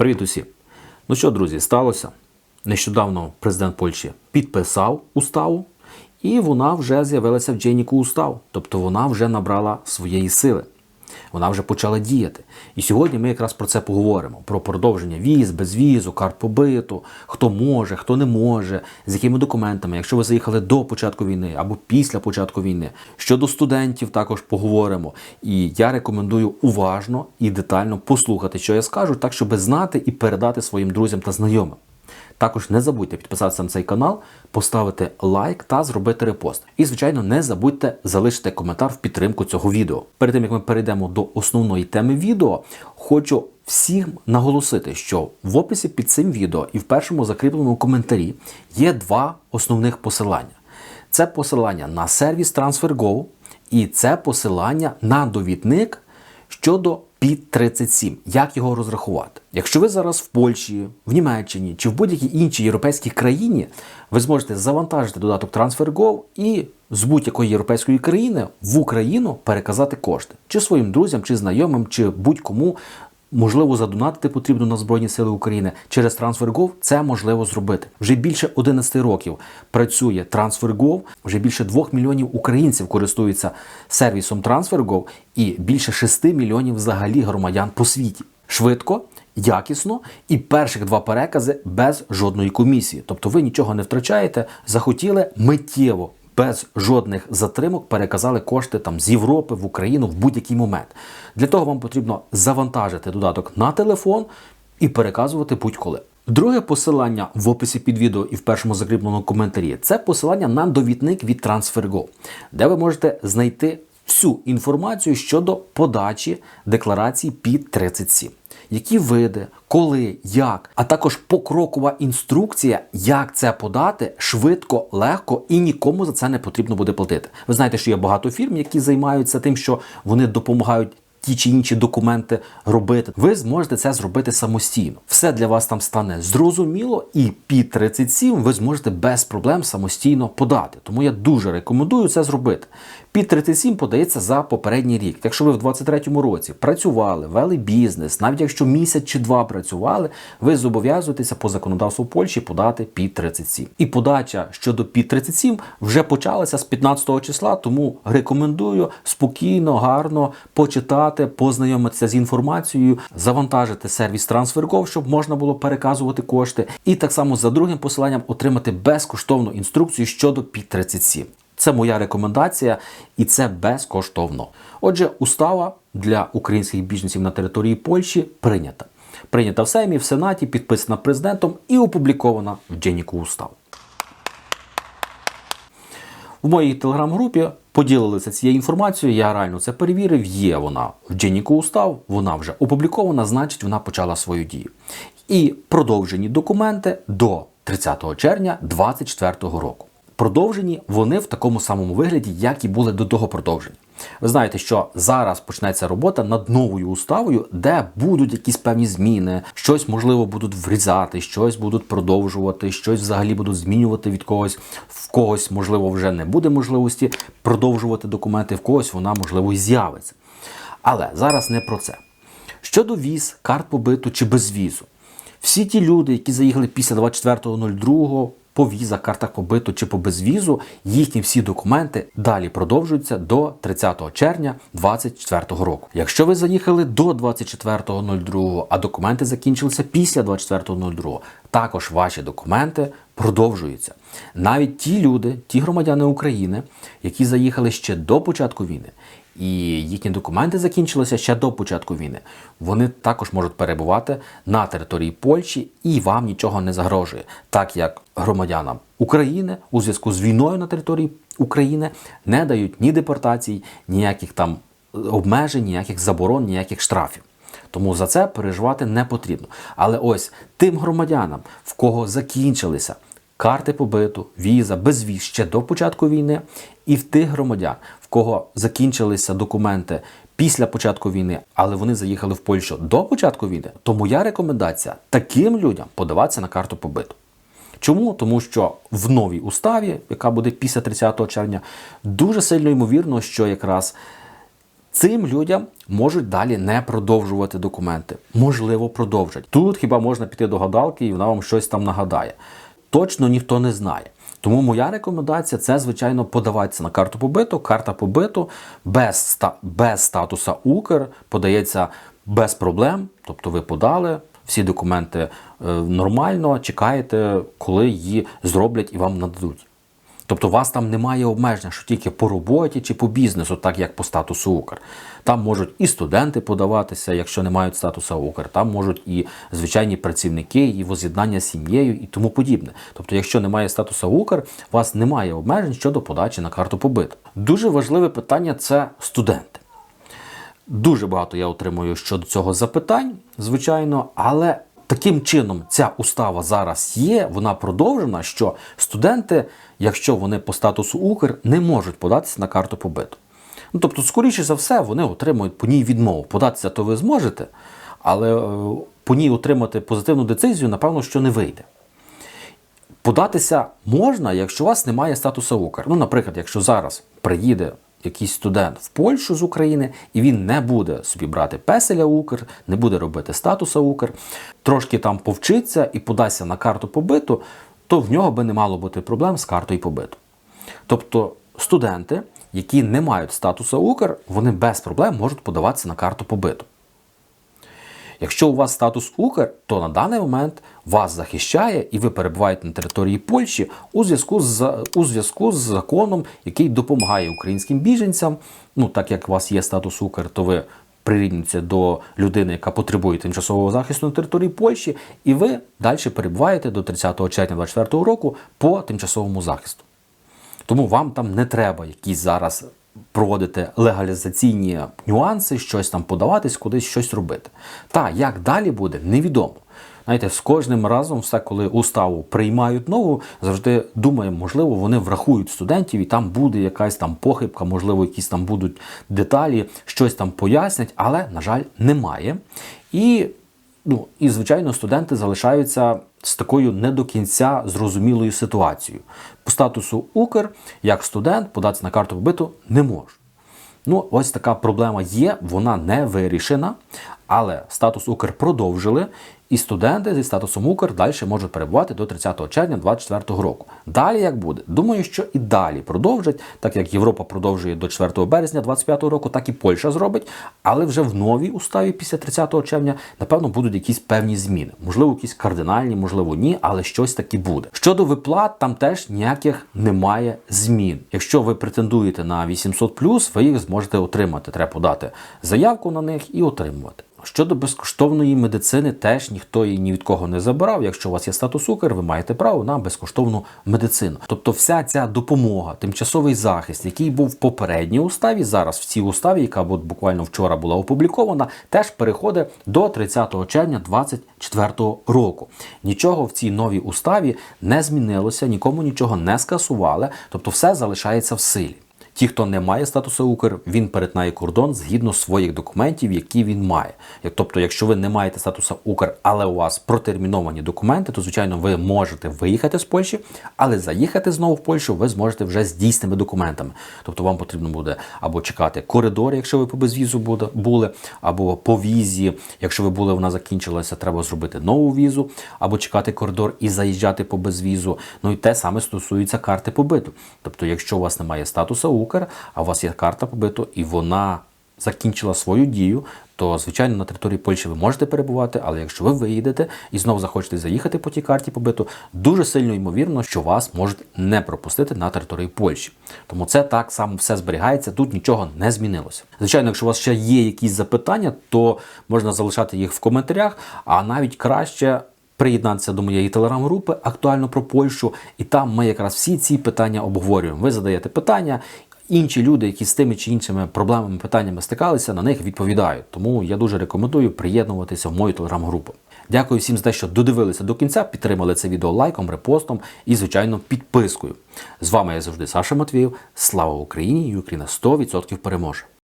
Привіт усім! Ну що, друзі, сталося? Нещодавно президент Польщі підписав уставу, і вона вже з'явилася в Дженіку устав, тобто вона вже набрала своєї сили. Вона вже почала діяти. І сьогодні ми якраз про це поговоримо: про продовження віз, безвізу, карт побиту, хто може, хто не може, з якими документами, якщо ви заїхали до початку війни або після початку війни. Щодо студентів також поговоримо. І я рекомендую уважно і детально послухати, що я скажу, так щоб знати і передати своїм друзям та знайомим. Також не забудьте підписатися на цей канал, поставити лайк та зробити репост. І, звичайно, не забудьте залишити коментар в підтримку цього відео. Перед тим як ми перейдемо до основної теми відео, хочу всім наголосити, що в описі під цим відео і в першому закріпленому коментарі є два основних посилання. Це посилання на сервіс TransferGo і це посилання на довідник щодо під 37. Як його розрахувати? Якщо ви зараз в Польщі, в Німеччині чи в будь-якій іншій європейській країні, ви зможете завантажити додаток TransferGo і з будь-якої європейської країни в Україну переказати кошти чи своїм друзям, чи знайомим, чи будь-кому. Можливо, задонатити потрібно на Збройні Сили України через TransferGo це можливо зробити. Вже більше 11 років працює TransferGo, вже більше 2 мільйонів українців користуються сервісом TransferGo і більше 6 мільйонів взагалі громадян по світі. Швидко, якісно і перших два перекази без жодної комісії. Тобто ви нічого не втрачаєте, захотіли миттєво. Без жодних затримок переказали кошти там з Європи в Україну в будь-який момент. Для того вам потрібно завантажити додаток на телефон і переказувати будь-коли. Друге посилання в описі під відео і в першому закріпленому коментарі це посилання на довідник від TransferGo, де ви можете знайти всю інформацію щодо подачі декларації під 37 які види, коли, як, а також покрокова інструкція, як це подати швидко, легко і нікому за це не потрібно буде платити. Ви знаєте, що є багато фірм, які займаються тим, що вони допомагають. Ті чи інші документи робити, ви зможете це зробити самостійно. Все для вас там стане зрозуміло, і під 37 ви зможете без проблем самостійно подати. Тому я дуже рекомендую це зробити. Під 37 подається за попередній рік. Якщо ви в 23-му році працювали, вели бізнес, навіть якщо місяць чи два працювали, ви зобов'язуєтеся по законодавству Польщі подати під 37. І подача щодо під 37 вже почалася з 15 числа, тому рекомендую спокійно, гарно почитати, познайомитися з інформацією, завантажити сервіс TransferGo, щоб можна було переказувати кошти, і так само за другим посиланням отримати безкоштовну інструкцію щодо під 37. Це моя рекомендація, і це безкоштовно. Отже, устава для українських біженців на території Польщі прийнята. Прийнята в Сеймі, в Сенаті, підписана президентом і опублікована в Дженіку Устав. В моїй телеграм-групі поділилися цією інформацією. Я реально це перевірив. Є вона в Дженіку Устав, вона вже опублікована, значить, вона почала свою дію. І продовжені документи до 30 червня 2024 року продовжені вони в такому самому вигляді, як і були до того продовження. Ви знаєте, що зараз почнеться робота над новою уставою, де будуть якісь певні зміни, щось можливо будуть врізати, щось будуть продовжувати, щось взагалі будуть змінювати від когось. В когось, можливо, вже не буде можливості продовжувати документи, в когось вона можливо і з'явиться. Але зараз не про це. Щодо віз, карт побиту чи безвізу, всі ті люди, які заїхали після 24.02, по візах, картах побиту чи по безвізу, їхні всі документи далі продовжуються до 30 червня 2024 року. Якщо ви заїхали до 24.02, а документи закінчилися після 24.02, також ваші документи продовжуються. Навіть ті люди, ті громадяни України, які заїхали ще до початку війни, і їхні документи закінчилися ще до початку війни. Вони також можуть перебувати на території Польщі і вам нічого не загрожує, так як громадянам України у зв'язку з війною на території України не дають ні депортацій, ніяких там обмежень, ніяких заборон, ніяких штрафів. Тому за це переживати не потрібно. Але ось тим громадянам, в кого закінчилися карти побиту, віза, безвіз ще до початку війни, і в тих громадян, в кого закінчилися документи після початку війни, але вони заїхали в Польщу до початку війни, то моя рекомендація таким людям подаватися на карту побиту. Чому? Тому що в новій уставі, яка буде після 30 червня, дуже сильно ймовірно, що якраз Цим людям можуть далі не продовжувати документи. Можливо, продовжать. Тут хіба можна піти до гадалки і вона вам щось там нагадає. Точно ніхто не знає. Тому моя рекомендація це, звичайно, подаватися на карту побиту. Карта побиту без, без статуса Укр подається без проблем. Тобто ви подали всі документи е, нормально, чекаєте, коли її зроблять і вам нададуть. Тобто у вас там немає обмеження, що тільки по роботі чи по бізнесу, так як по статусу Укр. Там можуть і студенти подаватися, якщо не мають статусу Укр, там можуть і звичайні працівники, і воз'єднання з сім'єю і тому подібне. Тобто, якщо немає статусу Укр, у вас немає обмежень щодо подачі на карту побиту. Дуже важливе питання це студенти. Дуже багато я отримую щодо цього запитань, звичайно, але таким чином ця устава зараз є, вона продовжена, що студенти, якщо вони по статусу Укр, не можуть податися на карту побиту. Ну, тобто, скоріше за все, вони отримують по ній відмову. Податися то ви зможете, але е, по ній отримати позитивну децизію, напевно, що не вийде. Податися можна, якщо у вас немає статусу Укр. Ну, наприклад, якщо зараз приїде якийсь студент в Польщу з України, і він не буде собі брати песеля Укр, не буде робити статуса Укр, трошки там повчиться і подасться на карту побиту, то в нього би не мало бути проблем з картою побиту. Тобто студенти, які не мають статусу Укр, вони без проблем можуть подаватися на карту побиту. Якщо у вас статус Укр, то на даний момент вас захищає і ви перебуваєте на території Польщі у зв'язку з у зв'язку з законом, який допомагає українським біженцям. Ну так як у вас є статус Укр, то ви прирівнюєтеся до людини, яка потребує тимчасового захисту на території Польщі, і ви далі перебуваєте до 30 червня 2024 року по тимчасовому захисту. Тому вам там не треба якісь зараз проводити легалізаційні нюанси, щось там подаватись, кудись щось робити. Та як далі буде, невідомо. Знаєте, з кожним разом, все, коли уставу приймають нову, завжди думаємо, можливо, вони врахують студентів, і там буде якась там похибка, можливо, якісь там будуть деталі, щось там пояснять, але, на жаль, немає. І Ну і звичайно, студенти залишаються з такою не до кінця зрозумілою ситуацією. По статусу Укр, як студент, податися на карту побиту не можу. Ну, ось така проблема є, вона не вирішена, але статус Укр продовжили, і студенти зі статусом Укр далі можуть перебувати до 30 червня 2024 року. Далі як буде? Думаю, що і далі продовжать, так як Європа продовжує до 4 березня 2025 року, так і Польща зробить. Але вже в новій уставі після 30 червня, напевно, будуть якісь певні зміни. Можливо, якісь кардинальні, можливо, ні, але щось таки буде. Щодо виплат, там теж ніяких немає змін. Якщо ви претендуєте на 800+, ви їх зможете отримати. Треба подати заявку на них і отримувати. Щодо безкоштовної медицини, теж ніхто її ні від кого не забирав. Якщо у вас є статус Укр, ви маєте право на безкоштовну медицину. Тобто, вся ця допомога, тимчасовий захист, який був в попередній уставі, зараз в цій уставі, яка от буквально вчора була опублікована, теж переходить до 30 червня 2024 року. Нічого в цій новій уставі не змінилося, нікому нічого не скасували, тобто все залишається в силі. Ті, хто не має статусу Укр, він перетинає кордон згідно своїх документів, які він має. Тобто, якщо ви не маєте статусу Укр, але у вас протерміновані документи, то звичайно ви можете виїхати з Польщі, але заїхати знову в Польщу ви зможете вже з дійсними документами. Тобто вам потрібно буде або чекати коридор, якщо ви по безвізу були, або по візі, якщо ви були, вона закінчилася, треба зробити нову візу, або чекати коридор і заїжджати по безвізу. Ну і те саме стосується карти побиту. Тобто, якщо у вас немає статусу Укр, а у вас є карта побиту, і вона закінчила свою дію, то звичайно на території Польщі ви можете перебувати, але якщо ви виїдете і знову захочете заїхати по тій карті побиту, дуже сильно ймовірно, що вас можуть не пропустити на території Польщі. Тому це так само все зберігається, тут нічого не змінилося. Звичайно, якщо у вас ще є якісь запитання, то можна залишати їх в коментарях, а навіть краще. Приєднатися до моєї телеграм-групи актуально про Польщу, і там ми якраз всі ці питання обговорюємо. Ви задаєте питання, інші люди, які з тими чи іншими проблемами, питаннями стикалися, на них відповідають. Тому я дуже рекомендую приєднуватися в мою телеграм-групу. Дякую всім за те, що додивилися до кінця, підтримали це відео лайком, репостом і, звичайно, підпискою. З вами я завжди Саша Матвіїв. Слава Україні! І Україна 100% переможе!